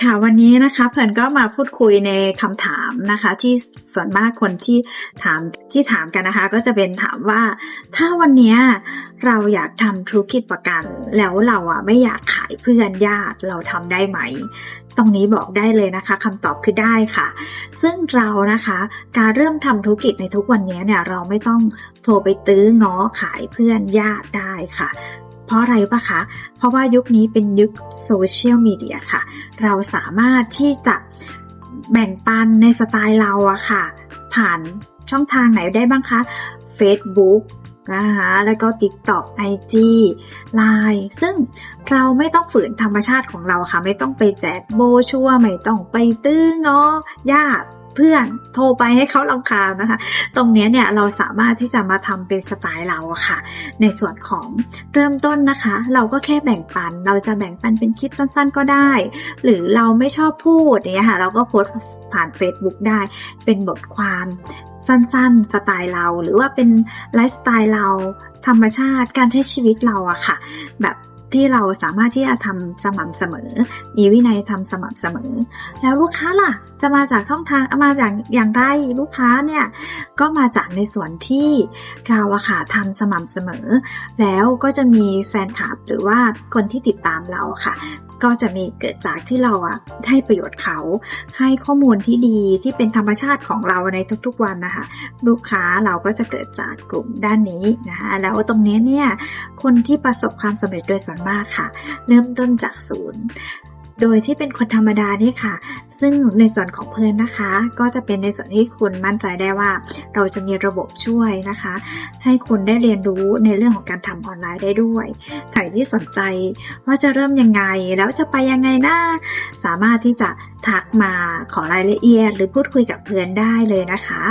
ค่ะวันนี้นะคะเพื่อนก็มาพูดคุยในคำถามนะคะ ที่ส่วนมากคนที่ถามที่ถามกันนะคะ ก็จะเป็นถามว่า ถ้าวันนี้เราอยากทำธุรกิจประกัน แล้วเราอะไม่อยากขายเพื่อนญาติเราทำได้ไหม ตรงนี้บอกได้เลยนะคะคำตอบคือได้ค่ะ ซึ่งเรานะคะ การเริ่มทำธุรกิจในทุกวันนี้เนี่ยเราไม่ต้องโทรไปตื้อง้อขายเพื่อนญาติได้ค่ะ ราะอะไรปะคะ เพราะว่ายุคนี้เป็นยุคโซเชียลมีเดียค่ะ เราสามารถที่จะแบ่งปันในสไตล์เราอะค่ะ ผ่านช่องทางไหนได้บ้างคะ Facebook นะคะแล้วก็ TikTok IG Line ซึ่งเราไม่ต้องฝืนธรรมชาติของเราค่ะ ไม่ต้องไปแจกโบชัวไม่ต้องไปตื้อง้อญาติ เพื่อนโทรไปให้เขาลำคาญนะคะ ตรงเนี้ยเนี่ยเราสามารถที่จะมาทำเป็นสไตล์เราค่ะ ในส่วนของเริ่มต้นนะคะ เราก็แค่แบ่งปัน เราจะแบ่งปันเป็นคลิปสั้นๆ ก็ได้ หรือเราไม่ชอบพูดอย่างเงี้ยค่ะ เราก็โพสผ่าน Facebook ได้เป็นบทความสั้นๆ สไตล์เรา หรือว่าเป็นไลฟ์สไตล์เราธรรมชาติการใช้ชีวิตเราอะค่ะ แบบ ที่เราสามารถที่จะทำสม่ำเสมอ มีวินัยทำสม่ำเสมอ แล้วลูกค้าล่ะ จะมาจากช่องทางเอามาจากอย่างไรลูกค้าเนี่ยก็มาจากในส่วนที่เราอะค่ะทำสม่ำเสมอ แล้วก็จะมีแฟนคลับหรือว่าคนที่ติดตามเราค่ะ ก็จะมีเกิดจากที่เราอะให้ประโยชน์เขา ให้ข้อมูลที่ดีที่เป็นธรรมชาติของเราในทุกๆวันนะคะ ลูกค้าเราก็จะเกิดจากกลุ่มด้านนี้นะคะแล้วตรงนี้เนี่ยคนที่ประสบความสำเร็จโดยส่วนมากค่ะ เริ่มต้นจากศูนย์ โดยที่เป็นคนธรรมดานี่ค่ะ ซึ่งในส่วนของเพื่อนนะคะ ก็จะเป็นในส่วนที่คุณมั่นใจได้ว่า เราจะมีระบบช่วยนะคะ ให้คุณได้เรียนรู้ในเรื่องของการทำออนไลน์ได้ด้วยใครที่สนใจว่าจะเริ่มยังไง แล้วจะไปยังไงนะสามารถที่จะทักมาขอรายละเอียด หรือพูดคุยกับเพื่อนได้เลยนะคะ